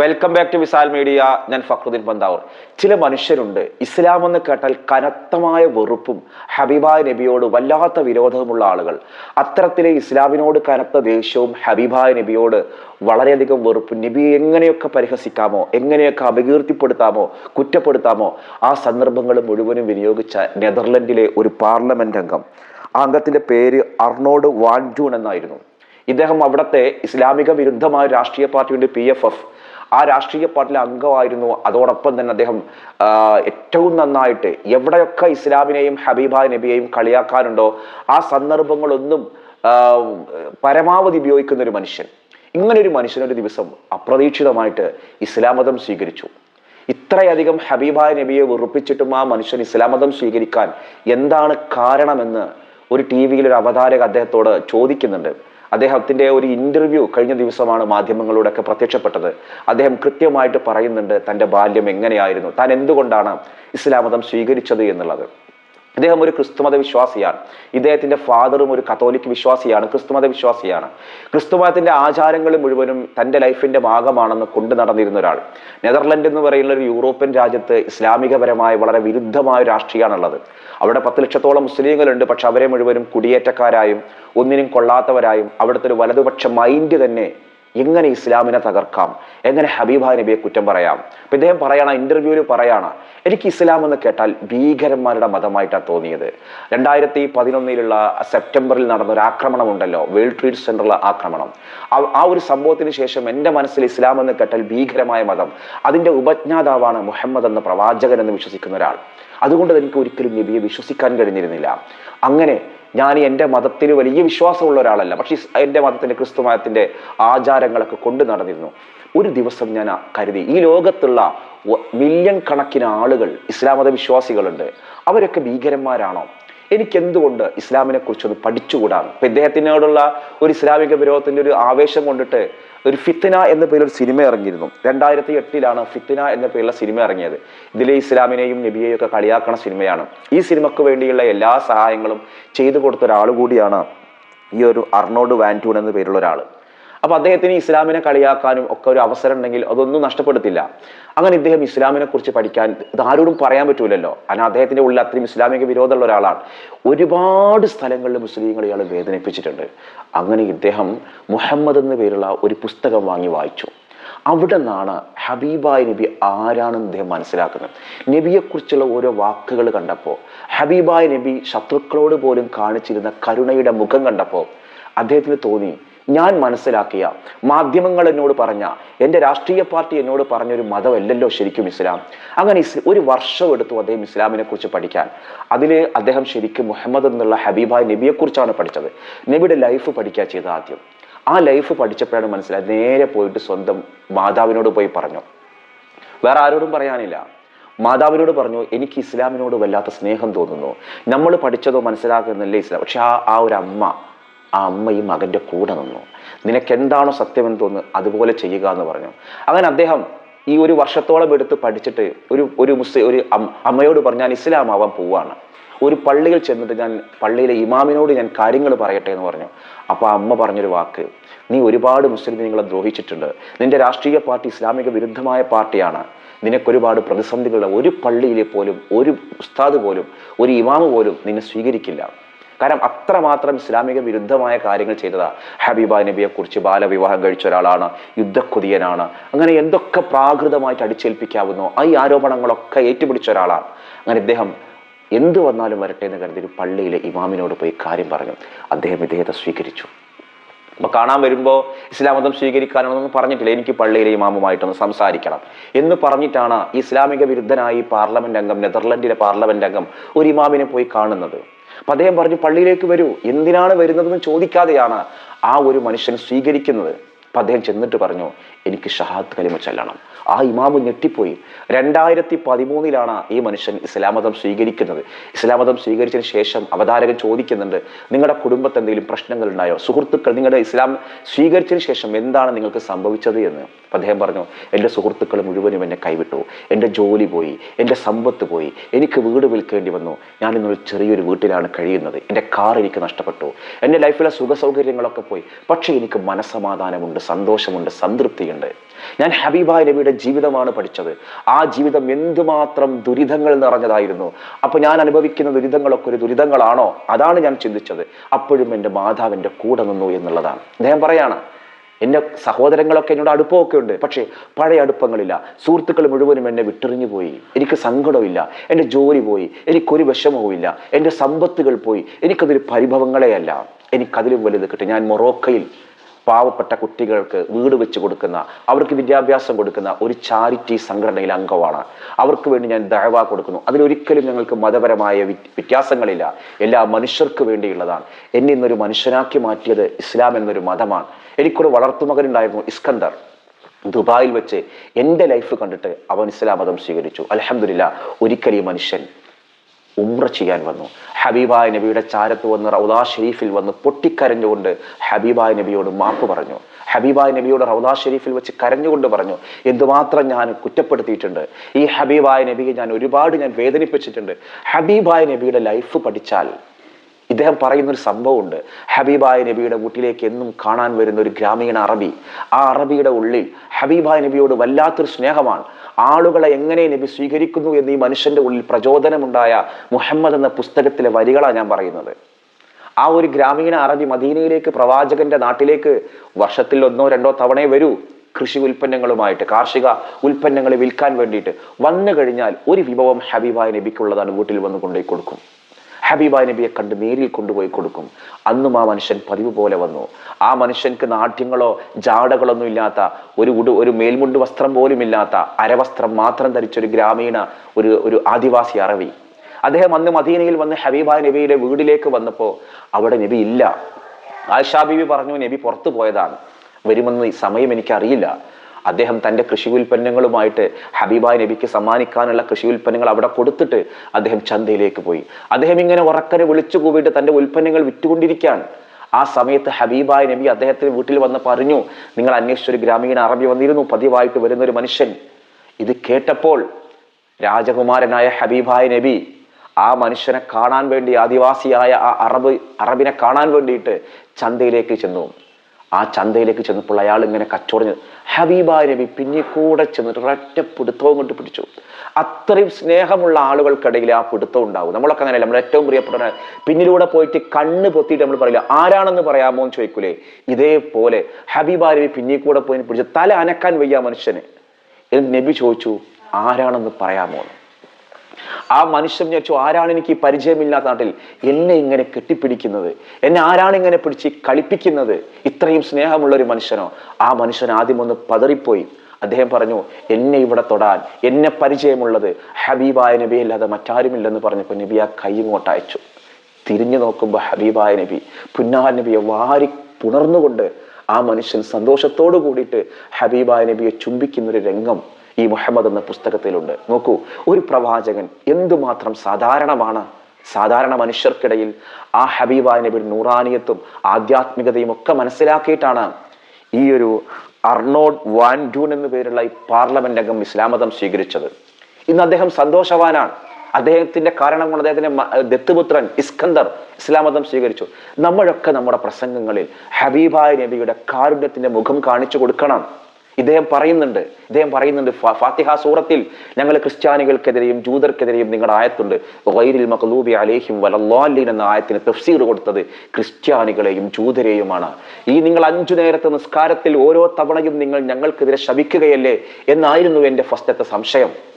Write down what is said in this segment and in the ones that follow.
Welcome back to വിസാൽ media ഞാൻ ഫക്രുദ്ദീൻ പന്താവൂർ. ചില മനുഷ്യരുണ്ട് ഇസ്ലാം എന്ന് കേട്ടാൽ കനത്തമായ വെറുപ്പും ഹബീബായ നബിയോട് വല്ലാത്ത വിരോധവുമുള്ള ആളുകൾ. അത്തരത്തിലെ ഇസ്ലാമിനോട് കനത്ത ദേഷ്യവും ഹബീബായ നബിയോട് വളരെയധികം വെറുപ്പും നബിയെ എങ്ങനെയൊക്കെ പരിഹസിക്കാമോ എങ്ങനെയൊക്കെ അപകീർത്തിപ്പെടുത്താമോ കുറ്റപ്പെടുത്താമോ ആ സന്ദർഭങ്ങൾ മുഴുവനും വിനിയോഗിച്ച നെതർലൻഡിലെ ഒരു പാർലമെന്റ് അംഗം. ആ അംഗത്തിന്റെ പേര് അർണോഡ് വാൻജൂൺ എന്നായിരുന്നു. ഇദ്ദേഹം അവിടുത്തെ ഇസ്ലാമിക വിരുദ്ധമായ രാഷ്ട്രീയ പാർട്ടിയുടെ പി എഫ് എഫ് ആ രാഷ്ട്രീയ പാർട്ടിയിലെ അംഗമായിരുന്നു. അതോടൊപ്പം തന്നെ അദ്ദേഹം ഏറ്റവും നന്നായിട്ട് എവിടെയൊക്കെ ഇസ്ലാമിനെയും ഹബീബ നബിയെയും കളിയാക്കാനുണ്ടോ ആ സന്ദർഭങ്ങളൊന്നും പരമാവധി ഉപയോഗിക്കുന്ന ഒരു മനുഷ്യൻ. ഇങ്ങനെ ഒരു മനുഷ്യനൊരു ദിവസം അപ്രതീക്ഷിതമായിട്ട് ഇസ്ലാം മതം സ്വീകരിച്ചു. ഇത്രയധികം ഹബീബ നബിയെ വെറുപ്പിച്ചിട്ടും ആ മനുഷ്യൻ ഇസ്ലാം മതം സ്വീകരിക്കാൻ എന്താണ് കാരണമെന്ന് ഒരു ടി വിയിൽ ഒരു അവതാരക അദ്ദേഹത്തോട് ചോദിക്കുന്നുണ്ട്. അദ്ദേഹത്തിന്റെ ഒരു ഇന്റർവ്യൂ കഴിഞ്ഞ ദിവസമാണ് മാധ്യമങ്ങളിലൂടെയൊക്കെ പ്രത്യക്ഷപ്പെട്ടത്. അദ്ദേഹം കൃത്യമായിട്ട് പറയുന്നുണ്ട് തന്റെ ബാല്യം എങ്ങനെയായിരുന്നു? താൻ എന്തുകൊണ്ടാണ് ഇസ്ലാമതം സ്വീകരിച്ചത് എന്നുള്ളത്? ഇദ്ദേഹം ഒരു ക്രിസ്തുമത വിശ്വാസിയാണ് ഇദ്ദേഹത്തിന്റെ ഫാദറും ഒരു കത്തോലിക് വിശ്വാസിയാണ് ക്രിസ്തുമത വിശ്വാസിയാണ് ക്രിസ്തുമതത്തിന്റെ ആചാരങ്ങൾ മുഴുവനും തന്റെ ലൈഫിന്റെ ഭാഗമാണെന്ന് കൊണ്ടു നടന്നിരുന്ന ഒരാൾ. നെതർലൻഡ് എന്ന് പറയുന്ന ഒരു യൂറോപ്യൻ രാജ്യത്ത് ഇസ്ലാമികപരമായ വളരെ വിരുദ്ധമായ രാഷ്ട്രീയമാണുള്ളത്. അവിടെ പത്ത് ലക്ഷത്തോളം മുസ്ലിങ്ങളുണ്ട് പക്ഷെ അവരെ മുഴുവനും കുടിയേറ്റക്കാരായും ഒന്നിനും കൊള്ളാത്തവരായും അവിടുത്തെ ഒരു വലതുപക്ഷ മൈൻഡ് തന്നെ എങ്ങനെ ഇസ്ലാമിനെ തകർക്കാം? എങ്ങനെ ഹബീബ നബിയെ കുറ്റം പറയാം? ഇപ്പം ഇദ്ദേഹം പറയണ ഇന്റർവ്യൂവിൽ പറയാണ് എനിക്ക് ഇസ്ലാം എന്ന് കേട്ടാൽ ഭീകരന്മാരുടെ മതമായിട്ടാണ് തോന്നിയത്. രണ്ടായിരത്തി പതിനൊന്നിലുള്ള സെപ്റ്റംബറിൽ നടന്ന ഒരു ആക്രമണം ഉണ്ടല്ലോ വേൾഡ് ട്രേഡ് സെന്ററിലെ ആക്രമണം. ആ ഒരു സംഭവത്തിന് ശേഷം എന്റെ മനസ്സിൽ ഇസ്ലാം എന്ന് കേട്ടാൽ ഭീകരമായ മതം. അതിന്റെ ഉപജ്ഞാതാവാണ് മുഹമ്മദ് എന്ന പ്രവാചകൻ എന്ന് വിശ്വസിക്കുന്ന ഒരാൾ. അതുകൊണ്ട് എനിക്ക് ഒരിക്കലും നബിയെ വിശ്വസിക്കാൻ കഴിഞ്ഞിരുന്നില്ല. അങ്ങനെ ഞാൻ എന്റെ മതത്തിൽ വലിയ വിശ്വാസമുള്ള ഒരാളല്ല. പക്ഷേ എന്റെ മതത്തിന്റെ ക്രിസ്തു മതത്തിന്റെ ആചാരങ്ങളൊക്കെ കൊണ്ടു നടന്നിരുന്നു. ഒരു ദിവസം ഞാൻ കരുതി ഈ ലോകത്തുള്ള മില്യൺ കണക്കിന് ആളുകൾ ഇസ്ലാം മത വിശ്വാസികളുണ്ട് അവരൊക്കെ ഭീകരന്മാരാണോ? എനിക്കെന്തുകൊണ്ട് ഇസ്ലാമിനെ കുറിച്ചൊന്ന് പഠിച്ചുകൂടാണ് ഇപ്പൊ ഇദ്ദേഹത്തിനോടുള്ള ഒരു ഇസ്ലാമിക വിരോധത്തിന്റെ ഒരു ആവേശം കൊണ്ടിട്ട് ഒരു ഫിത്തിന എന്ന പേരിൽ ഒരു സിനിമ ഇറങ്ങിയിരുന്നു. രണ്ടായിരത്തി എട്ടിലാണ് ഫിത്തിന എന്ന പേരിലുള്ള സിനിമ ഇറങ്ങിയത്. ഇതിലെ ഇസ്ലാമിനെയും നബിയെയും ഒക്കെ കളിയാക്കണ സിനിമയാണ്. ഈ സിനിമക്ക് വേണ്ടിയുള്ള എല്ലാ സഹായങ്ങളും ചെയ്തു കൊടുത്ത ഒരാൾ കൂടിയാണ് ഈ ഒരു അർണോഡ് വാന്റൂൺ എന്ന പേരുള്ള ഒരാൾ. അപ്പൊ അദ്ദേഹത്തിന് ഇസ്ലാമിനെ കളിയാക്കാനും ഒക്കെ ഒരു അവസരം ഉണ്ടെങ്കിൽ അതൊന്നും നഷ്ടപ്പെടുത്തില്ല. അങ്ങനെ ഇദ്ദേഹം ഇസ്ലാമിനെ കുറിച്ച് പഠിക്കാൻ ഇത് ആരോടും പറയാൻ പറ്റൂലല്ലോ. കാരണം അദ്ദേഹത്തിന്റെ ഉള്ളിൽ അത്രയും ഇസ്ലാമിക വിരോധമുള്ള ഒരാളാണ്. ഒരുപാട് സ്ഥലങ്ങളിൽ മുസ്ലിങ്ങൾ ഇയാൾ വേദനിപ്പിച്ചിട്ടുണ്ട്. അങ്ങനെ ഇദ്ദേഹം മുഹമ്മദ് എന്ന പേരുള്ള ഒരു പുസ്തകം വാങ്ങി വായിച്ചു. അവിടെ നിന്നാണ് ഹബീബായ് നബി ആരാണെന്ന് അദ്ദേഹം മനസ്സിലാക്കുന്നത്. നബിയെക്കുറിച്ചുള്ള ഓരോ വാക്കുകൾ കണ്ടപ്പോൾ ഹബീബായ നബി ശത്രുക്കളോട് പോലും കാണിച്ചിരുന്ന കരുണയുടെ മുഖം കണ്ടപ്പോൾ അദ്ദേഹത്തിന് തോന്നി ഞാൻ മനസ്സിലാക്കിയ മാധ്യമങ്ങൾ എന്നോട് പറഞ്ഞ എന്റെ രാഷ്ട്രീയ പാർട്ടി എന്നോട് പറഞ്ഞ ഒരു മതമല്ലല്ലോ ശരിക്കും ഇസ്ലാം. അങ്ങനെ ഒരു വർഷം എടുത്തു അദ്ദേഹം ഇസ്ലാമിനെ കുറിച്ച് പഠിക്കാൻ. അതിൽ അദ്ദേഹം ശരിക്കും മുഹമ്മദ് എന്നുള്ള ഹബീബായ് നബിയെക്കുറിച്ചാണ് പഠിച്ചത്. നബിയുടെ ലൈഫ് പഠിക്കുക ചെയ്ത ആദ്യം. ആ ലൈഫ് പഠിച്ചപ്പോഴാണ് മനസ്സിലായത് നേരെ പോയിട്ട് സ്വന്തം മാതാവിനോട് പോയി പറഞ്ഞു. വേറെ ആരോടും പറയാനില്ല. മാതാവിനോട് പറഞ്ഞു എനിക്ക് ഇസ്ലാമിനോട് വല്ലാത്ത സ്നേഹം തോന്നുന്നു. നമ്മൾ പഠിച്ചതോ മനസ്സിലാക്കുന്നില്ലേ ഇസ്ലാം? പക്ഷെ ആ ആ ഒരു അമ്മ ആ അമ്മയും മകന്റെ കൂടെ നിന്നു. നിനക്കെന്താണോ സത്യമെന്ന് തോന്നുന്നു അതുപോലെ ചെയ്യുക എന്ന് പറഞ്ഞു. അങ്ങനെ അദ്ദേഹം ഈ ഒരു വർഷത്തോളം എടുത്ത് പഠിച്ചിട്ട് ഒരു ഒരു മുസ്ലിം ഒരു അമ്മയോട് പറഞ്ഞു ഞാൻ ഇസ്ലാം ആവാൻ പോവാണ്. ഒരു പള്ളിയിൽ ചെന്നിട്ട് ഞാൻ പള്ളിയിലെ ഇമാമിനോട് ഞാൻ കാര്യങ്ങൾ പറയട്ടെ എന്ന് പറഞ്ഞു. അപ്പോൾ അമ്മ പറഞ്ഞൊരു വാക്ക് നീ ഒരുപാട് മുസ്ലിം നിങ്ങളെ ദ്രോഹിച്ചിട്ടുണ്ട്. നിന്റെ രാഷ്ട്രീയ പാർട്ടി ഇസ്ലാമിക വിരുദ്ധമായ പാർട്ടിയാണ്. നിനക്കൊരുപാട് പ്രതിസന്ധികളുടെ ഒരു പള്ളിയിലെ പോലും ഒരു ഉസ്താദ് പോലും ഒരു ഇമാമ് പോലും നിന്നെ സ്വീകരിക്കില്ല. കാരണം അത്രമാത്രം ഇസ്ലാമിക വിരുദ്ധമായ കാര്യങ്ങൾ ചെയ്തതാ. ഹബീബ നബിയെ കുറിച്ച് ബാലവിവാഹം കഴിച്ച ഒരാളാണ് യുദ്ധക്കുതിയനാണ്. അങ്ങനെ എന്തൊക്കെ പ്രാകൃതമായിട്ട് അടിച്ചേൽപ്പിക്കാവുന്നോ ഈ ആരോപണങ്ങളൊക്കെ ഏറ്റുപിടിച്ച ഒരാളാണ്. അങ്ങനെ ഇദ്ദേഹം എന്ത് വന്നാലും വരട്ടെ എന്ന് കരുതി ഒരു പള്ളിയിലെ ഇമാമിനോട് പോയി കാര്യം പറഞ്ഞു. അദ്ദേഹം ഇദ്ദേഹത്തെ സ്വീകരിച്ചു. അപ്പൊ കാണാൻ വരുമ്പോൾ ഇസ്ലാം മതം സ്വീകരിക്കാനൊന്നും പറഞ്ഞിട്ടില്ല. എനിക്ക് പള്ളിയിലെ ഇമാമുമായിട്ടൊന്ന് സംസാരിക്കണം എന്ന് പറഞ്ഞിട്ടാണ് ഇസ്ലാമിക വിരുദ്ധനായി പാർലമെന്റ് അംഗം നെതർലൻഡിലെ പാർലമെന്റ് അംഗം ഒരു ഇമാമിനെ പോയി കാണുന്നത്. അപ്പൊ അദ്ദേഹം പറഞ്ഞു പള്ളിയിലേക്ക് വരൂ. എന്തിനാണ് വരുന്നതെന്ന് ചോദിക്കാതെയാണ് ആ ഒരു മനുഷ്യൻ സ്വീകരിക്കുന്നത്? അപ്പൊ അദ്ദേഹം ചെന്നിട്ട് പറഞ്ഞു എനിക്ക് ഷഹാദ് കലിമ ചൊല്ലണം. ആ ഇമാമ് ഞെട്ടിപ്പോയി. രണ്ടായിരത്തി പതിമൂന്നിലാണ് ഈ മനുഷ്യൻ ഇസ്ലാം മതം സ്വീകരിക്കുന്നത്. ഇസ്ലാം മതം സ്വീകരിച്ചതിന് ശേഷം അവതാരകൻ ചോദിക്കുന്നുണ്ട് നിങ്ങളുടെ കുടുംബത്ത് എന്തെങ്കിലും പ്രശ്നങ്ങൾ ഉണ്ടായോ സുഹൃത്തുക്കൾ നിങ്ങളുടെ ഇസ്ലാം സ്വീകരിച്ചതിന് ശേഷം എന്താണ് നിങ്ങൾക്ക് സംഭവിച്ചത് എന്ന്? അദ്ദേഹം പറഞ്ഞു എന്റെ സുഹൃത്തുക്കൾ മുഴുവനും എന്നെ കൈവിട്ടു. എന്റെ ജോലി പോയി. എന്റെ സമ്പത്ത് പോയി. എനിക്ക് വീട് വിൽക്കേണ്ടി വന്നു. ഞാൻ ഇന്നൊരു ചെറിയൊരു വീട്ടിലാണ് കഴിയുന്നത്. എന്റെ കാർ എനിക്ക് നഷ്ടപ്പെട്ടു. എന്റെ ലൈഫിലെ സുഖ സൗകര്യങ്ങളൊക്കെ പോയി. പക്ഷേ എനിക്ക് മനസ്സമാധാനമുണ്ട് സന്തോഷമുണ്ട് സംതൃപ്തിയുണ്ട്. ഞാൻ ഹബീബായ് നബിയുടെ ജീവിതമാണ് പഠിച്ചത്. ആ ജീവിതം എന്തുമാത്രം ദുരിതങ്ങൾ നിറഞ്ഞതായിരുന്നു. അപ്പൊ ഞാൻ അനുഭവിക്കുന്ന ദുരിതങ്ങളൊക്കെ ഒരു ദുരിതങ്ങളാണോ? അതാണ് ഞാൻ ചിന്തിച്ചത്. അപ്പോഴും എന്റെ മാതാവ് എന്റെ കൂടെ നിന്നു എന്നുള്ളതാണ്. അദ്ദേഹം പറയാണ് എന്റെ സഹോദരങ്ങളൊക്കെ എന്നോട് അടുപ്പമൊക്കെ ഉണ്ട് പക്ഷേ പഴയ അടുപ്പങ്ങളില്ല. സുഹൃത്തുക്കൾ മുഴുവനും എന്നെ വിട്ടെറിഞ്ഞു പോയി. എനിക്ക് സങ്കടമില്ല. എന്റെ ജോലി പോയി. എനിക്കൊരു വിഷമവുമില്ല. എന്റെ സമ്പത്തുകൾ പോയി. എനിക്കതൊരു പരിഭവങ്ങളെയല്ല. എനിക്കതിലും വലുത് കിട്ടി. ഞാൻ മൊറോക്കയിൽ പാവപ്പെട്ട കുട്ടികൾക്ക് വീട് വെച്ച് കൊടുക്കുന്ന അവർക്ക് വിദ്യാഭ്യാസം കൊടുക്കുന്ന ഒരു ചാരിറ്റി സംഘടനയിൽ അംഗമാണ്. അവർക്ക് വേണ്ടി ഞാൻ ദഴവ കൊടുക്കുന്നു. അതിലൊരിക്കലും ഞങ്ങൾക്ക് മതപരമായ വ്യത്യാസങ്ങളില്ല. എല്ലാ മനുഷ്യർക്ക് വേണ്ടിയുള്ളതാണ്. എന്നെ ഇന്നൊരു മനുഷ്യനാക്കി മാറ്റിയത് ഇസ്ലാം എന്നൊരു മതമാണ്. എനിക്കൊരു വളർത്തുമകനുണ്ടായിരുന്നു ഇസ്കന്ദർ. ദുബായിൽ വെച്ച് എന്റെ ലൈഫ് കണ്ടിട്ട് അവൻ ഇസ്ലാം മതം സ്വീകരിച്ചു. അലഹമില്ല ഒരിക്കലും മനുഷ്യൻ ഉംറ ചെയ്യാൻ വന്നു. ഹബീബായ നബിയുടെ ചാരത്ത് വന്ന് റൗദാ ഷെരീഫിൽ വന്ന് പൊട്ടിക്കരഞ്ഞുകൊണ്ട് ഹബീബായ നബിയോട് മാപ്പ് പറഞ്ഞു. ഹബീബായ നബിയോട് റൗദാ ഷെരീഫിൽ വെച്ച് കരഞ്ഞുകൊണ്ട് പറഞ്ഞു എന്തുമാത്രം ഞാൻ കുറ്റപ്പെടുത്തിയിട്ടുണ്ട്? ഈ ഹബീബായ നബിയെ ഞാൻ ഒരുപാട് ഞാൻ വേദനിപ്പിച്ചിട്ടുണ്ട്. ഹബീബായ നബിയുടെ ലൈഫ് പഠിച്ചാൽ ഇദ്ദേഹം പറയുന്ന ഒരു സംഭവമുണ്ട്. ഹബീബായ നബിയുടെ വീട്ടിലേക്ക് എന്നും കാണാൻ വരുന്ന ഒരു ഗ്രാമീണ അറബി. ആ അറബിയുടെ ഉള്ളിൽ ഹബീബായ നബിയോട് വല്ലാത്തൊരു സ്നേഹമാണ്. ആളുകളെ എങ്ങനെ നബി സ്വീകരിക്കുന്നു എന്ന് ഈ മനുഷ്യന്റെ ഉള്ളിൽ പ്രചോദനമുണ്ടായ മുഹമ്മദ് എന്ന പുസ്തകത്തിലെ വരികളാണ് ഞാൻ പറയുന്നത്. ആ ഒരു ഗ്രാമീണ അറബി മദീനയിലേക്ക് പ്രവാചകന്റെ നാട്ടിലേക്ക് വർഷത്തിൽ ഒന്നോ രണ്ടോ തവണയെ വരൂ. കൃഷി ഉൽപ്പന്നങ്ങളുമായിട്ട് കാർഷിക ഉൽപ്പന്നങ്ങൾ വിൽക്കാൻ വേണ്ടിയിട്ട് വന്നു കഴിഞ്ഞാൽ ഒരു വിഭവം ഹബീബായ നബിക്കുള്ളതാണ് വീട്ടിൽ വന്ന് കൊണ്ടുപോയി കൊടുക്കും ഹബീബായ നബിയെ കണ്ട് നേരിൽ കൊണ്ടുപോയി കൊടുക്കും. അന്നും ആ മനുഷ്യൻ പതിവ് പോലെ വന്നു. ആ മനുഷ്യൻക്ക് നാട്യങ്ങളോ ജാടകളൊന്നും ഇല്ലാത്ത ഒരു ഉടു ഒരു മേൽമുണ്ട് വസ്ത്രം പോലും ഇല്ലാത്ത അരവസ്ത്രം മാത്രം ധരിച്ച ഒരു ഗ്രാമീണ ഒരു ഒരു ആദിവാസി അറബി. അദ്ദേഹം അന്ന് മദീനയിൽ വന്ന് ഹബീബായ നബിയുടെ വീടിലേക്ക് വന്നപ്പോൾ അവിടെ നബി ഇല്ല. ആയിഷാ ബീവി പറഞ്ഞു നബി പുറത്തു പോയതാണ്. വരുമെന്ന് സമയം എനിക്കറിയില്ല. അദ്ദേഹം തന്റെ കൃഷി ഉൽപ്പന്നങ്ങളുമായിട്ട് ഹബീബായ് നബിക്ക് സമ്മാനിക്കാനുള്ള കൃഷി ഉൽപ്പന്നങ്ങൾ അവിടെ കൊടുത്തിട്ട് അദ്ദേഹം ചന്തയിലേക്ക് പോയി. അദ്ദേഹം ഇങ്ങനെ ഉറക്കനെ വിളിച്ചു കൂവിയിട്ട് തന്റെ ഉൽപ്പന്നങ്ങൾ വിറ്റുകൊണ്ടിരിക്കുകയാണ്. ആ സമയത്ത് ഹബീബായ് നബി അദ്ദേഹത്തിന് വീട്ടിൽ വന്ന് പറഞ്ഞു നിങ്ങൾ അന്വേഷിച്ചൊരു ഗ്രാമീണ അറബി വന്നിരുന്നു പതിവായിട്ട് വരുന്ന ഒരു മനുഷ്യൻ. ഇത് കേട്ടപ്പോൾ രാജകുമാരനായ ഹബീബായ് നബി ആ മനുഷ്യനെ കാണാൻ വേണ്ടി ആദിവാസിയായ ആ അറബ് അറബിനെ കാണാൻ വേണ്ടിയിട്ട് ചന്തയിലേക്ക് ചെന്നു. ആ ചന്തയിലേക്ക് ചെന്നപ്പോൾ അയാൾ ഇങ്ങനെ കച്ചവടം ഹബീബായ് നബി പിന്നെ കൂടെ ചെന്നിട്ട് ഒരൊറ്റ പിടുത്തവും കൊണ്ട് പിടിച്ചു. അത്രയും സ്നേഹമുള്ള ആളുകൾക്കിടയിൽ ആ പിടുത്തം ഉണ്ടാവും. നമ്മളൊക്കെ അങ്ങനെയല്ല? നമ്മൾ ഏറ്റവും പ്രിയപ്പെട്ട പിന്നിലൂടെ പോയിട്ട് കണ്ണ് പൊത്തിയിട്ട് നമ്മൾ പറയില്ല ആരാണെന്ന് പറയാമോ? എന്ന് ചോദിക്കൂലേ? ഇതേപോലെ ഹബീബായ് നബി പിന്നെ കൂടെ പോയി പിടിച്ചു തല അനക്കാൻ വയ്യ മനുഷ്യന്. എന്ന് നബി ചോദിച്ചു ആരാണെന്ന് പറയാമോ? എന്ന്. ആ മനുഷ്യൻ വിചാരിച്ചു ആരാണ് എനിക്ക് പരിചയമില്ലാത്ത നാട്ടിൽ എന്നെ ഇങ്ങനെ കെട്ടിപ്പിടിക്കുന്നത്? എന്നെ ആരാണ് ഇങ്ങനെ പിടിച്ച് കളിപ്പിക്കുന്നത്? ഇത്രയും സ്നേഹമുള്ള ഒരു മനുഷ്യനോ? ആ മനുഷ്യൻ ആദ്യം ഒന്ന് പതറിപ്പോയി. അദ്ദേഹം പറഞ്ഞു എന്നെ ഇവിടെ തൊടാൻ എന്നെ പരിചയമുള്ളത് ഹബീബായ നബി അല്ലാതെ മറ്റാരുമില്ലെന്ന് പറഞ്ഞപ്പോൾ നബി ആ കൈ ഇങ്ങോട്ട് അയച്ചു. തിരിഞ്ഞു നോക്കുമ്പോൾ ഹബീബായ നബി പുന്നാർ നബിയെ വാരി പുണർന്നുകൊണ്ട് ആ മനുഷ്യൻ സന്തോഷത്തോടു കൂടിയിട്ട് ഹബീബായ നബിയെ ചുംബിക്കുന്നൊരു രംഗം ഈ മുഹമ്മദ് എന്ന പുസ്തകത്തിലുണ്ട്. നോക്കൂ ഒരു പ്രവാചകൻ എന്തുമാത്രം സാധാരണമാണ് സാധാരണ മനുഷ്യർക്കിടയിൽ ആ ഹബീബായ നബിയുടെ നൂറാനിയത്തും ആധ്യാത്മികതയും ഒക്കെ മനസ്സിലാക്കിയിട്ടാണ് ഈ ഒരു അർണോഡ് വാൻ ഡൂൺ എന്നു പേരുള്ള ഈ പാർലമെന്റ് അംഗം ഇസ്ലാമതം സ്വീകരിച്ചത്. ഇന്ന് അദ്ദേഹം സന്തോഷവാനാണ്. അദ്ദേഹത്തിന്റെ കാരണം കൊണ്ട് അദ്ദേഹത്തിന്റെ ദത്തുപുത്രൻ ഇസ്കന്ദർ ഇസ്ലാമതം സ്വീകരിച്ചു. നമ്മളൊക്കെ നമ്മുടെ പ്രസംഗങ്ങളിൽ ഹബീബായ നബിയുടെ കാരുണ്യത്തിന്റെ മുഖം കാണിച്ചു കൊടുക്കണം. ഇദ്ദേഹം പറയുന്നുണ്ട്. ഇദ്ദേഹം പറയുന്നുണ്ട് ഫാത്തിഹ സൂറത്തിൽ ഞങ്ങൾ ക്രിസ്ത്യാനികൾക്കെതിരെയും ജൂതർക്കെതിരെയും നിങ്ങളുടെ ആയത്തുണ്ട്. വൈരിൽ മഖലൂബി അലേഹിം വലല്ലാലീൻ എന്ന ആയത്തിന് തഫ്സീർ കൊടുത്തത് ക്രിസ്ത്യാനികളെയും ജൂതരെയുമാണ്. ഈ നിങ്ങൾ അഞ്ചു നേരത്തെ നിസ്കാരത്തിൽ ഓരോ തവണയും നിങ്ങൾ ഞങ്ങൾക്കെതിരെ ശപിക്കുകയല്ലേ എന്നായിരുന്നു എന്റെ ഫസ്റ്റത്തെ സംശയം.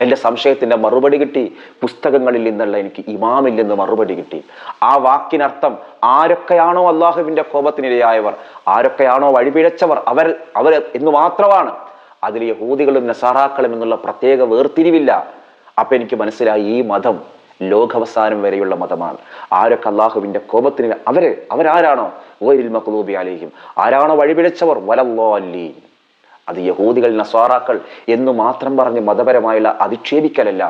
എന്റെ സംശയത്തിന്റെ മറുപടി കിട്ടി. പുസ്തകങ്ങളിൽ നിന്നുള്ള എനിക്ക് ഇമാമിൽ നിന്ന് മറുപടി കിട്ടി. ആ വാക്കിനർത്ഥം ആരൊക്കെയാണോ അള്ളാഹുവിന്റെ കോപത്തിനിരയായവർ ആരൊക്കെയാണോ വഴിപിഴച്ചവർ അവർ അവർ എന്ന് മാത്രമാണ്. അതിൽ യഹൂദികളും നസാറാക്കളും എന്നുള്ള പ്രത്യേക വേർതിരിവില്ല. അപ്പം എനിക്ക് മനസ്സിലായി ഈ മതം ലോകവസാനം വരെയുള്ള മതമാണ്. ആരൊക്കെ അള്ളാഹുവിന്റെ കോപത്തിന് അവർ അവരാരാണോ? ഓരിൽ മക്ലൂബി അലേഹിം. ആരാണോ വഴിപിഴച്ചവർ? വലല്ലോല്ലീൻ അത് യഹൂദികൾ നസ്വാറാക്കൾ എന്ന് മാത്രം പറഞ്ഞ് മതപരമായുള്ള അധിക്ഷേപിക്കലല്ല.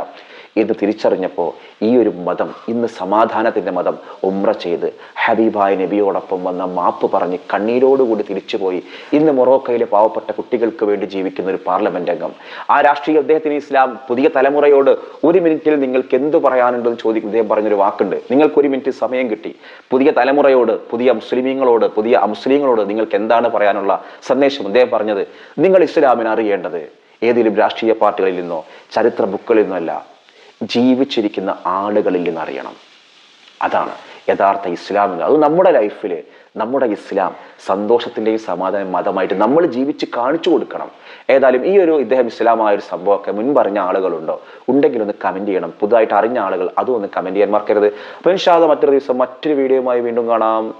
എന്ന് തിരിച്ചറിഞ്ഞപ്പോൾ ഈ ഒരു മതം ഇന്ന് സമാധാനത്തിന്റെ മതം ഉമ്ര ചെയ്ത് ഹബീബായ നബിയോടൊപ്പം വന്ന മാപ്പ് പറഞ്ഞ് കണ്ണീരോടുകൂടി തിരിച്ചുപോയി. ഇന്ന് മൊറോക്കയിലെ പാവപ്പെട്ട കുട്ടികൾക്ക് വേണ്ടി ജീവിക്കുന്ന ഒരു പാർലമെന്റ് അംഗം. ആ രാഷ്ട്രീയ അദ്ദേഹത്തിന് ഇസ്ലാം പുതിയ തലമുറയോട് ഒരു മിനിറ്റിൽ നിങ്ങൾക്ക് എന്ത് പറയാനുണ്ടെന്ന് ചോദിക്കും അദ്ദേഹം പറഞ്ഞൊരു വാക്കുണ്ട്. നിങ്ങൾക്ക് ഒരു മിനിറ്റ് സമയം കിട്ടി. പുതിയ തലമുറയോട് പുതിയ മുസ്ലിമീങ്ങളോട് പുതിയ അമുസ്ലിങ്ങളോട് നിങ്ങൾക്ക് എന്താണ് പറയാനുള്ള സന്ദേശം? അദ്ദേഹം പറഞ്ഞത് നിങ്ങൾ ഇസ്ലാമിനെ അറിയേണ്ടത് ഏതെങ്കിലും രാഷ്ട്രീയ പാർട്ടികളിൽ നിന്നോ ചരിത്ര ബുക്കുകളിൽ നിന്നല്ല. ജീവിച്ചിരിക്കുന്ന ആളുകളിൽ നിന്നറിയണം. അതാണ് യഥാർത്ഥ ഇസ്ലാം എന്ന് അത് നമ്മുടെ ലൈഫിൽ നമ്മുടെ ഇസ്ലാം സന്തോഷത്തിന്റെയും സമാധാന മതമായിട്ട് നമ്മൾ ജീവിച്ച് കാണിച്ചു കൊടുക്കണം. ഏതായാലും ഈ ഒരു ഇദ്ദേഹം ഇസ്ലാമായ ഒരു സംഭവമൊക്കെ മുൻപറിഞ്ഞ ആളുകളുണ്ടോ? ഉണ്ടെങ്കിൽ ഒന്ന് കമന്റ് ചെയ്യണം. പുതുതായിട്ട് അറിഞ്ഞ ആളുകൾ അതും ഒന്ന് കമന്റ് ചെയ്യാൻ മറക്കരുത്. അപ്പോൾ ഇൻഷാദ മറ്റൊരു ദിവസം മറ്റൊരു വീഡിയോയുമായി വീണ്ടും കാണാം.